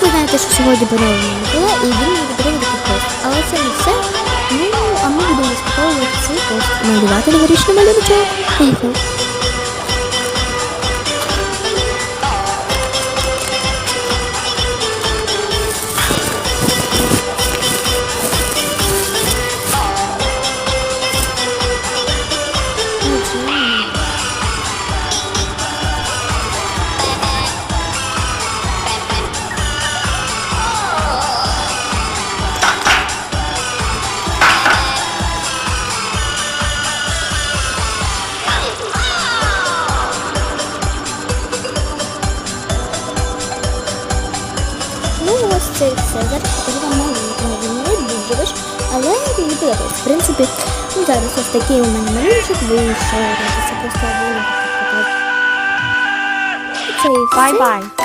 ви знаєте, що сьогодні поновлення Микола, і він мені подарує такий пост. Але це не все. Ну, а ми будемо розпаковувати цей пост. Малювати новорічний малюночок. Поїхали. Ну, ось це і все. Зараз покажу вам не дуже виш, але мені подобається. В принципі, ну зараз ось такий у мене малюночок вийшов. Це просто було. Це і все. Bye-bye.